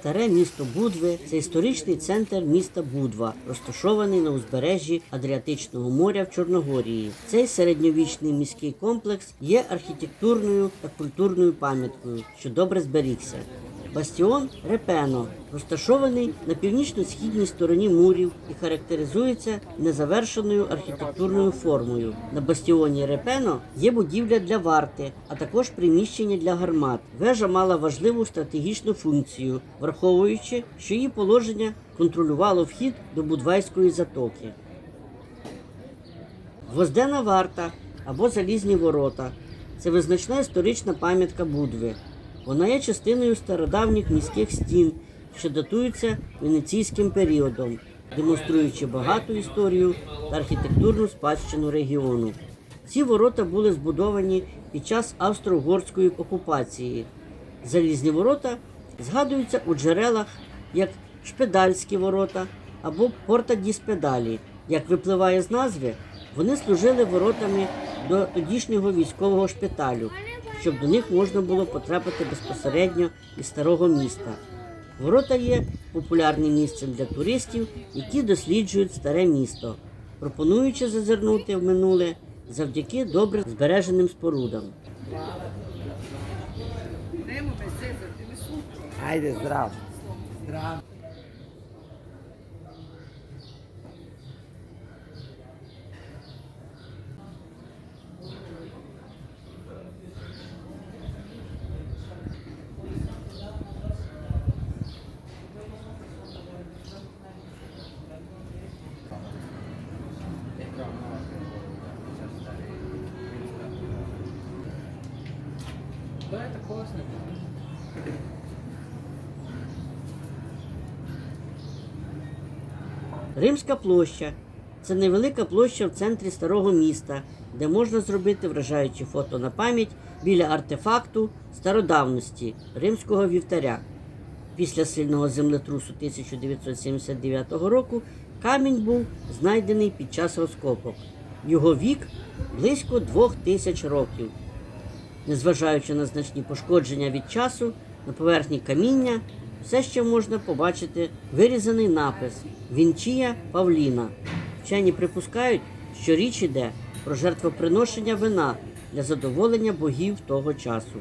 Старе місто Будви це історичний центр міста Будва, розташований на узбережжі Адріатичного моря в Чорногорії. Цей середньовічний міський комплекс є архітектурною та культурною пам'яткою, що добре зберігся. Бастіон Репено розташований на північно-східній стороні мурів і характеризується незавершеною архітектурною формою. На бастіоні Репено є будівля для варти, а також приміщення для гармат. Вежа мала важливу стратегічну функцію, враховуючи, що її положення контролювало вхід до Будвайської затоки. Гвоздена варта або залізні ворота це визначна історична пам'ятка Будви. Вона є частиною стародавніх міських стін, що датуються венеційським періодом, демонструючи багату історію та архітектурну спадщину регіону. Ці ворота були збудовані під час австро-угорської окупації. Залізні ворота згадуються у джерелах як шпедальські ворота або порта ді спедалі. Як випливає з назви, вони служили воротами до тодішнього військового шпиталю, щоб до них можна було потрапити безпосередньо із старого міста. Ворота є популярним місцем для туристів, які досліджують старе місто, пропонуючи зазирнути в минуле завдяки добре збереженим спорудам. Ajde, zdravo. Классно. Римська площа це невелика площа в центрі старого міста, де можна зробити вражаючі фото на пам'ять біля артефакту стародавності римського вівтаря. Після сильного землетрусу 1979 року камінь був знайдений під час розкопок. Його вік близько двох тисяч років. Незважаючи на значні пошкодження від часу, на поверхні каміння все ще можна побачити вирізаний напис Вінчія Павліна. Вчені припускають, що річ іде про жертвоприношення вина для задоволення богів того часу.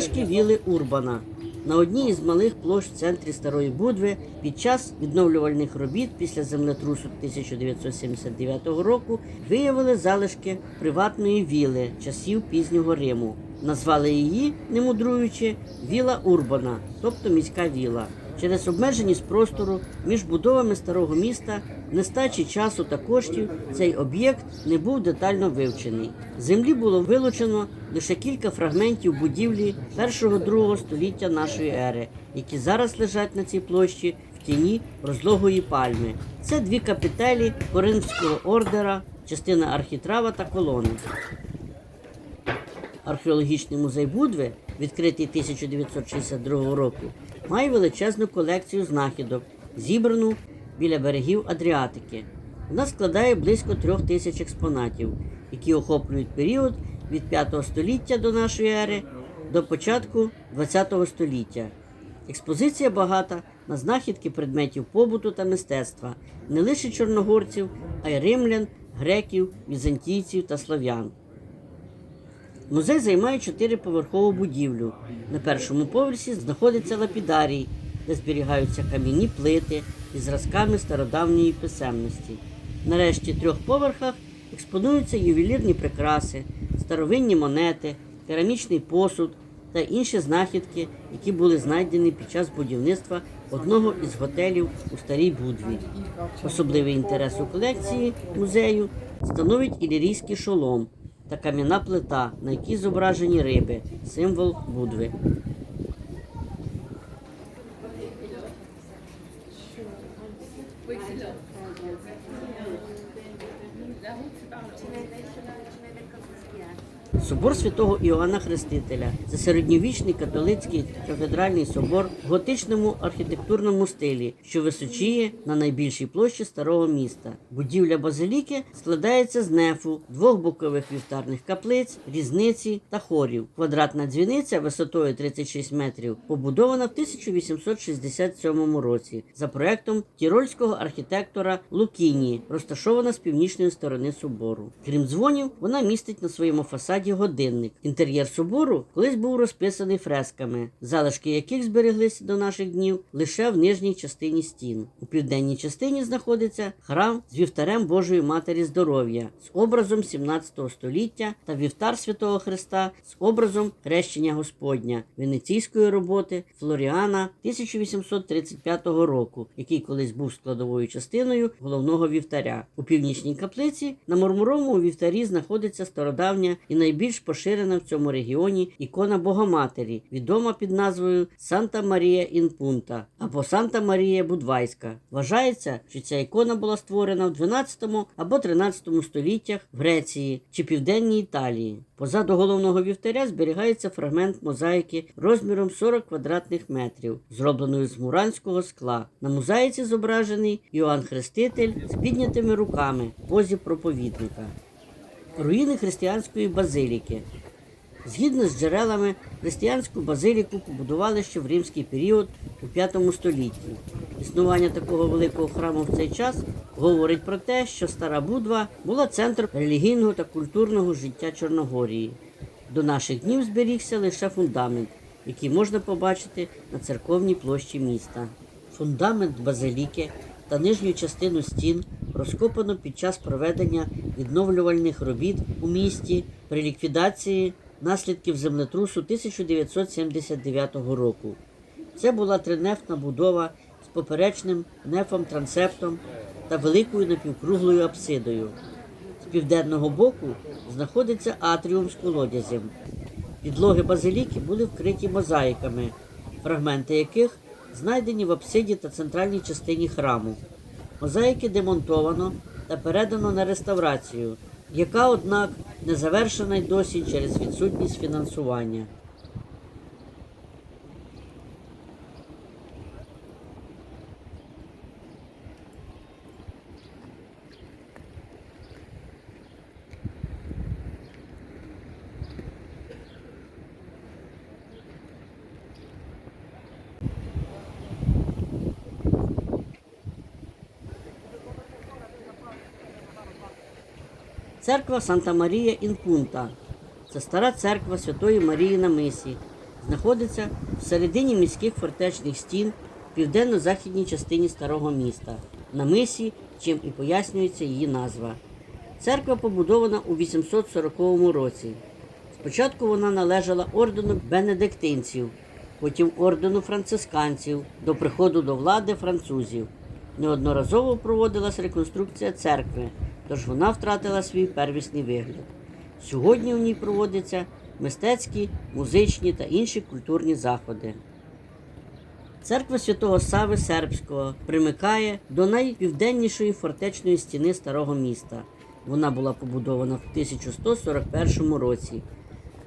Залишки віли Урбана. На одній із малих площ в центрі Старої Будви під час відновлювальних робіт після землетрусу 1979 року виявили залишки приватної віли часів пізнього Риму. Назвали її, не мудруючи, віла Урбана, тобто міська віла. Через обмеженість простору між будовами старого міста, нестачі часу та коштів цей об'єкт не був детально вивчений. Землі було вилучено лише кілька фрагментів будівлі першого-другого століття нашої ери, які зараз лежать на цій площі в тіні розлогої пальми. Це дві капітелі Коринфського ордера, частина архітрава та колони. Археологічний музей Будви, відкритий 1962 року, має величезну колекцію знахідок, зібрану біля берегів Адріатики. Вона складає близько трьох тисяч експонатів, які охоплюють період від 5 століття до нашої ери до початку 20 століття. Експозиція багата на знахідки предметів побуту та мистецтва не лише чорногорців, а й римлян, греків, візантійців та слав'ян. Музей займає чотириповерхову будівлю. На першому поверсі знаходиться лапідарій, де зберігаються кам'яні плити із зразками стародавньої писемності. На решті трьох поверхах експонуються ювелірні прикраси, старовинні монети, керамічний посуд та інші знахідки, які були знайдені під час будівництва одного із готелів у Старій Будві. Особливий інтерес у колекції музею становить ілірійський шолом та кам'яна плита, на якій зображені риби, символ Будви. Собор святого Іоанна Хрестителя це середньовічний католицький кафедральний собор в готичному архітектурному стилі, що височіє на найбільшій площі старого міста. Будівля базиліки складається з нефу, двох бокових вівтарних каплиць, різниці та хорів. Квадратна дзвіниця висотою 36 метрів побудована в 1867 році за проектом тірольського архітектора Лукіні, розташована з північної сторони собору. Крім дзвонів, вона містить на своєму фасаді годинник. Інтер'єр собору колись був розписаний фресками, залишки яких збереглися до наших днів лише в нижній частині стін. У південній частині знаходиться храм з вівтарем Божої Матері Здоров'я з образом 17 століття та вівтар Святого Христа з образом Хрещення Господня венеційської роботи Флоріана 1835 року, який колись був складовою частиною головного вівтаря. У північній каплиці на мармуровому вівтарі знаходиться стародавня і найбільш поширена в цьому регіоні ікона Богоматері, відома під назвою Санта Марія Інпунта або Санта Марія Будвайська. Вважається, що ця ікона була створена в 12 або 13 століттях в Греції чи Південній Італії. Позаду головного вівтаря зберігається фрагмент мозаїки розміром 40 квадратних метрів, зробленої з муранського скла. На мозаїці зображений Іоанн Хреститель з піднятими руками в позі проповідника. Руїни християнської базиліки. Згідно з джерелами, християнську базиліку побудували ще в римський період у V столітті. Існування такого великого храму в цей час говорить про те, що Стара Будва була центром релігійного та культурного життя Чорногорії. До наших днів зберігся лише фундамент, який можна побачити на церковній площі міста. Фундамент базиліки та нижню частину стін розкопано під час проведення відновлювальних робіт у місті при ліквідації наслідків землетрусу 1979 року. Це була тринефтна будова з поперечним нефом-трансептом та великою напівкруглою апсидою. З південного боку знаходиться атріум з колодязем. Підлоги базиліки були вкриті мозаїками, фрагменти яких знайдені в апсиді та центральній частині храму. Мозаїки демонтовано та передано на реставрацію, яка, однак, не завершена й досі через відсутність фінансування. Церква Санта Марія Інпунта. Це стара церква Святої Марії на Мисі. Знаходиться в середині міських фортечних стін в південно-західній частині старого міста. На мисі, чим і пояснюється її назва. Церква побудована у 840 році. Спочатку вона належала ордену бенедиктинців, потім ордену францисканців до приходу до влади французів. Неодноразово проводилась реконструкція церкви, тож вона втратила свій первісний вигляд. Сьогодні в ній проводяться мистецькі, музичні та інші культурні заходи. Церква святого Сави Сербського примикає до найпівденнішої фортечної стіни старого міста. Вона була побудована в 1141 році.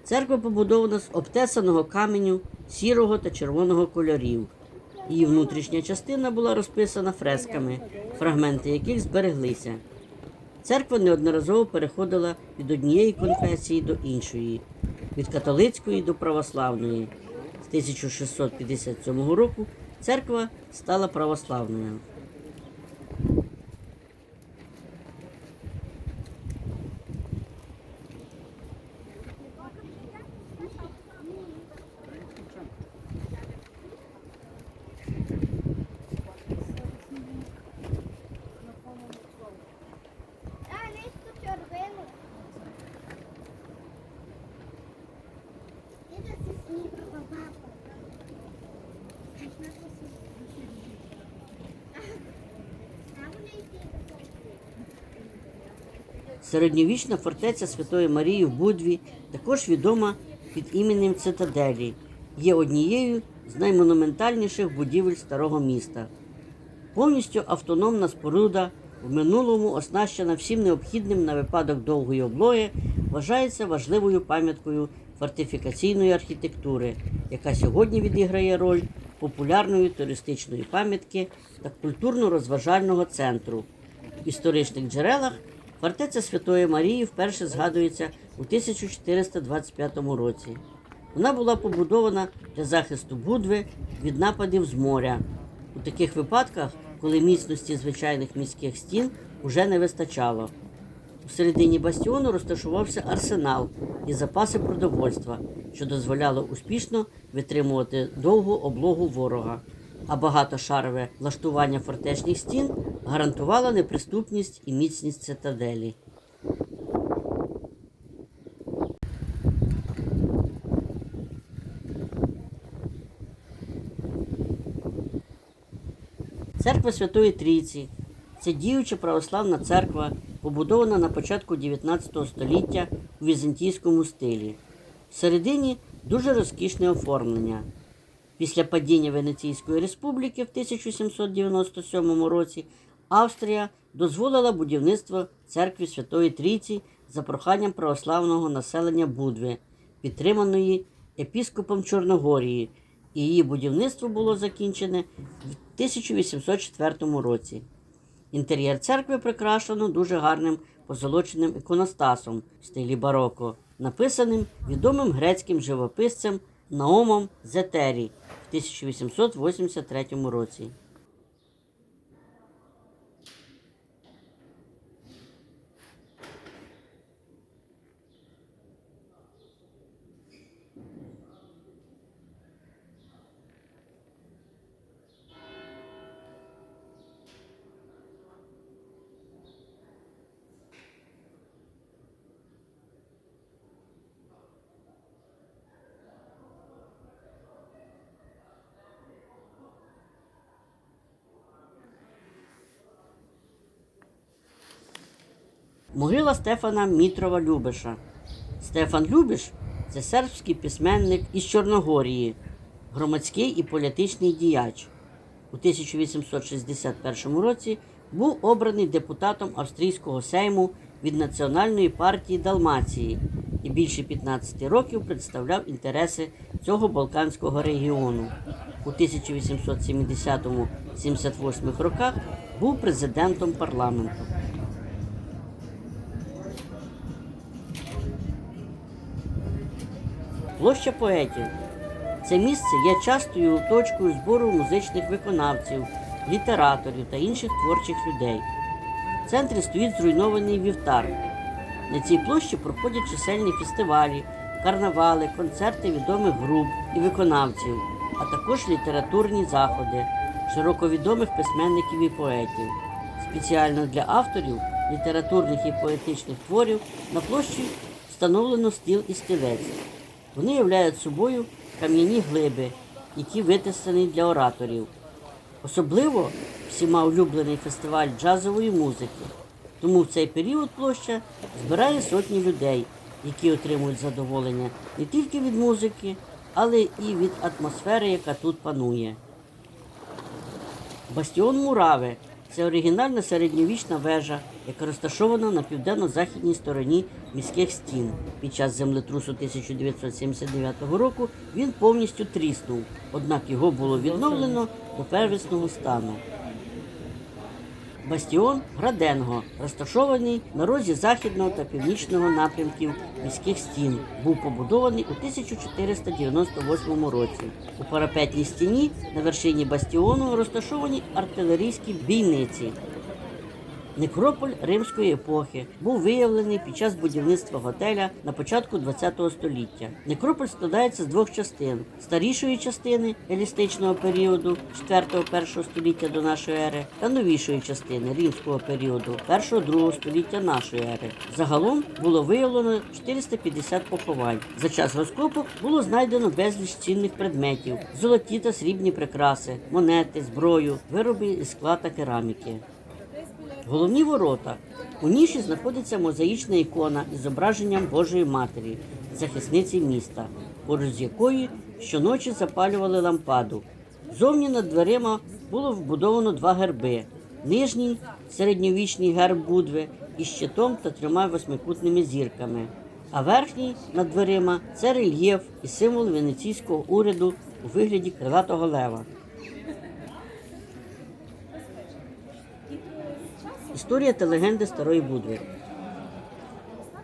Церква побудована з обтесаного каменю сірого та червоного кольорів. Її внутрішня частина була розписана фресками, фрагменти яких збереглися. Церква неодноразово переходила від однієї конфесії до іншої, від католицької до православної. З 1657 року церква стала православною. Середньовічна фортеця Святої Марії в Будві, також відома під іменем Цитаделі, є однією з наймонументальніших будівель старого міста. Повністю автономна споруда в минулому оснащена всім необхідним на випадок довгої облоги, вважається важливою пам'яткою фортифікаційної архітектури, яка сьогодні відіграє роль популярної туристичної пам'ятки та культурно-розважального центру. В історичних джерелах фортеця Святої Марії вперше згадується у 1425 році. Вона була побудована для захисту Будви від нападів з моря. У таких випадках, коли міцності звичайних міських стін уже не вистачало. У середині бастіону розташувався арсенал і запаси продовольства, що дозволяло успішно витримувати довгу облогу ворога. А багатошарове влаштування фортечних стін гарантувало неприступність і міцність цитаделі. Церква Святої Трійці це діюча православна церква, побудована на початку 19 століття у візантійському стилі. Всередині дуже розкішне оформлення. Після падіння Венеційської республіки в 1797 році Австрія дозволила будівництво церкви Святої Трійці за проханням православного населення Будви, підтриманої епіскопом Чорногорії, і її будівництво було закінчене в 1804 році. Інтер'єр церкви прикрашено дуже гарним позолоченим іконостасом в стилі бароко, написаним відомим грецьким живописцем Наомом Зетері в 1883 році. Могила Стефана Мітрова Любиша. Стефан Любиш це сербський письменник із Чорногорії, громадський і політичний діяч. У 1861 році був обраний депутатом австрійського сейму від Національної партії Далмації і більше 15 років представляв інтереси цього Балканського регіону. У 1870-78 роках був президентом парламенту. Площа поетів. Це місце є частою точкою збору музичних виконавців, літераторів та інших творчих людей. В центрі стоїть зруйнований вівтар. На цій площі проходять чисельні фестивалі, карнавали, концерти відомих груп і виконавців, а також літературні заходи широко відомих письменників і поетів. Спеціально для авторів літературних і поетичних творів на площі встановлено стіл і стілець. Вони являють собою кам'яні глиби, які витисані для ораторів. Особливо всіма улюблений фестиваль джазової музики. Тому в цей період площа збирає сотні людей, які отримують задоволення не тільки від музики, але і від атмосфери, яка тут панує. Бастіон Мураве це оригінальна середньовічна вежа, яка розташована на південно-західній стороні міських стін. Під час землетрусу 1979 року він повністю тріснув, однак його було відновлено до первісного стану. Бастіон Граденго, розташований на розі західного та північного напрямків міських стін, був побудований у 1498 році. У парапетній стіні на вершині бастіону розташовані артилерійські бійниці. Некрополь римської епохи був виявлений під час будівництва готеля на початку ХХ століття. Некрополь складається з двох частин: старішої частини елістичного періоду 4-1 століття до нашої ери та новішої частини римського періоду 1-2 століття нашої ери. Загалом було виявлено 450 поховань. За час розкопок було знайдено безліч цінних предметів: золоті та срібні прикраси, монети, зброю, вироби із скла та кераміки. Головні ворота. У ніші знаходиться мозаїчна ікона із зображенням Божої Матері, захисниці міста, поруч з якої щоночі запалювали лампаду. Зовні над дверима було вбудовано два герби Нижній середньовічний герб Будви із щитом та трьома восьмикутними зірками. А верхній над дверима це рельєф і символ венеційського уряду у вигляді крилатого лева. Історія та легенди старої Будви.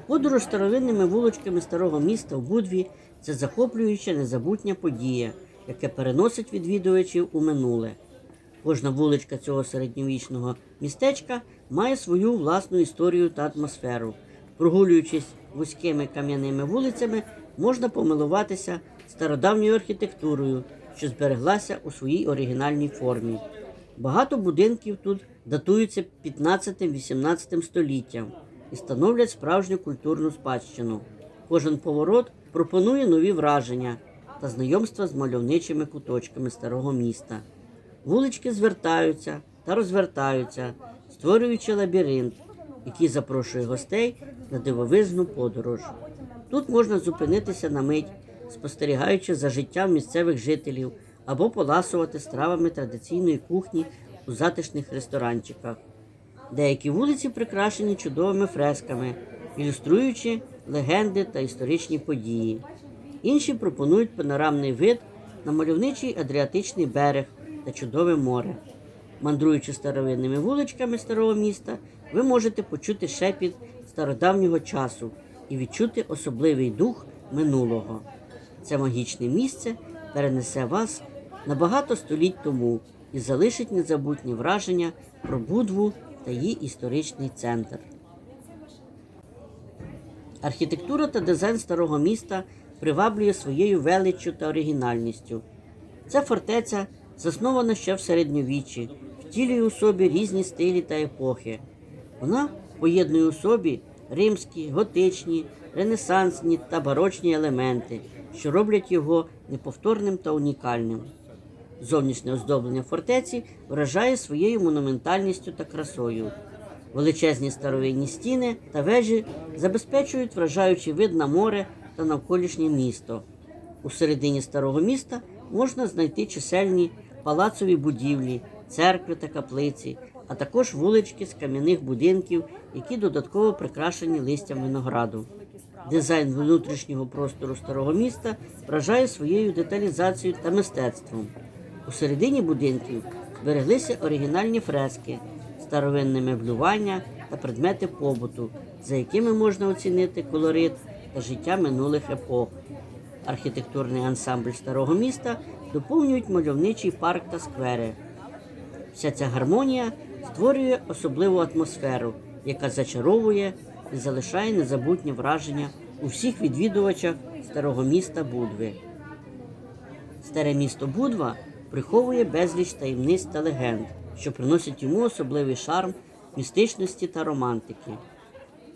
Подорож старовинними вуличками старого міста в Будві це захоплююча незабутня подія, яке переносить відвідувачів у минуле. Кожна вуличка цього середньовічного містечка має свою власну історію та атмосферу. Прогулюючись вузькими кам'яними вулицями, можна помилуватися стародавньою архітектурою, що збереглася у своїй оригінальній формі. Багато будинків тут датуються 15-18 століттям і становлять справжню культурну спадщину. Кожен поворот пропонує нові враження та знайомства з мальовничими куточками старого міста. Вулички звертаються та розвертаються, створюючи лабіринт, який запрошує гостей на дивовижну подорож. Тут можна зупинитися на мить, спостерігаючи за життям місцевих жителів або поласувати стравами традиційної кухні у затишних ресторанчиках. Деякі вулиці прикрашені чудовими фресками, ілюструючи легенди та історичні події. Інші пропонують панорамний вид на мальовничий Адріатичний берег та чудове море. Мандруючи старовинними вуличками старого міста, ви можете почути шепіт стародавнього часу і відчути особливий дух минулого. Це магічне місце перенесе вас на багато століть тому і залишить незабутні враження про Будву та її історичний центр. Архітектура та дизайн старого міста приваблює своєю величчю та оригінальністю. Ця фортеця заснована ще в середньовіччі, втілює у собі різні стилі та епохи. Вона поєднує у собі римські, готичні, ренесансні та барочні елементи, що роблять його неповторним та унікальним. Зовнішнє оздоблення фортеці вражає своєю монументальністю та красою. Величезні старовинні стіни та вежі забезпечують вражаючий вид на море та навколишнє місто. У середині старого міста можна знайти чисельні палацові будівлі, церкви та каплиці, а також вулички з кам'яних будинків, які додатково прикрашені листям винограду. Дизайн внутрішнього простору старого міста вражає своєю деталізацією та мистецтвом. У середині будинків збереглися оригінальні фрески, старовинне меблювання та предмети побуту, за якими можна оцінити колорит та життя минулих епох. Архітектурний ансамбль старого міста доповнюють мальовничий парк та сквери. Вся ця гармонія створює особливу атмосферу, яка зачаровує і залишає незабутнє враження у всіх відвідувачах старого міста Будви. Старе місто Будва приховує безліч таємниць та легенд, що приносять йому особливий шарм містичності та романтики.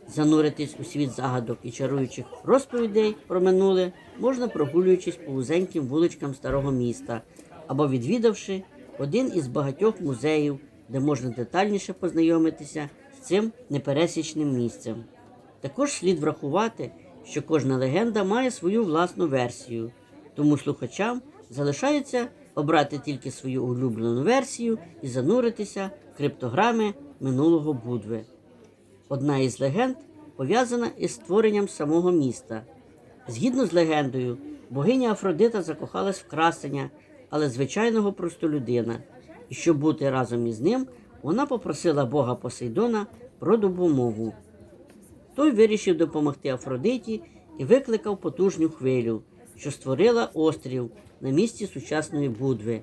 Зануритись у світ загадок і чаруючих розповідей про минуле можна прогулюючись по вузеньким вуличкам старого міста або відвідавши один із багатьох музеїв, де можна детальніше познайомитися з цим непересічним місцем. Також слід врахувати, що кожна легенда має свою власну версію, тому слухачам залишається обрати тільки свою улюблену версію і зануритися в криптограми минулого Будви. Одна із легенд пов'язана із створенням самого міста. Згідно з легендою, богиня Афродита закохалась в красення, але звичайного простолюдина, і щоб бути разом із ним, вона попросила бога Посейдона про допомогу. Той вирішив допомогти Афродиті і викликав потужну хвилю, що створила острів на місці сучасної Будви.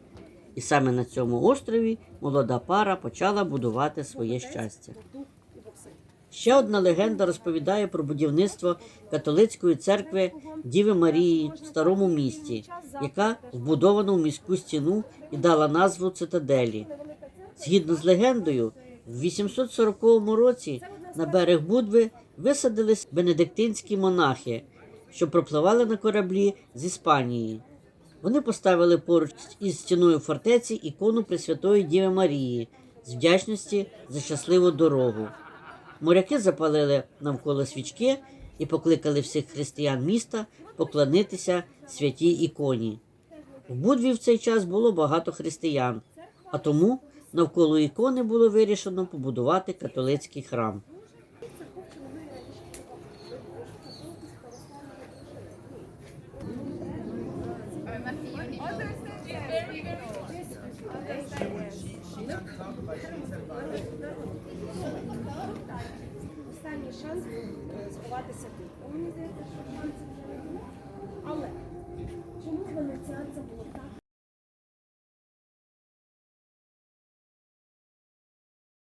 І саме на цьому острові молода пара почала будувати своє щастя. Ще одна легенда розповідає про будівництво католицької церкви Діви Марії в старому місті, яка вбудована в міську стіну і дала назву цитаделі. Згідно з легендою, в 840 році на берег Будви висадились бенедиктинські монахи, що пропливали на кораблі з Іспанії. Вони поставили поруч із стіною фортеці ікону Пресвятої Діви Марії з вдячності за щасливу дорогу. Моряки запалили навколо свічки і покликали всіх християн міста поклонитися святій іконі. В Будві в цей час було багато християн, а тому Навколо ікони було вирішено побудувати католицький храм.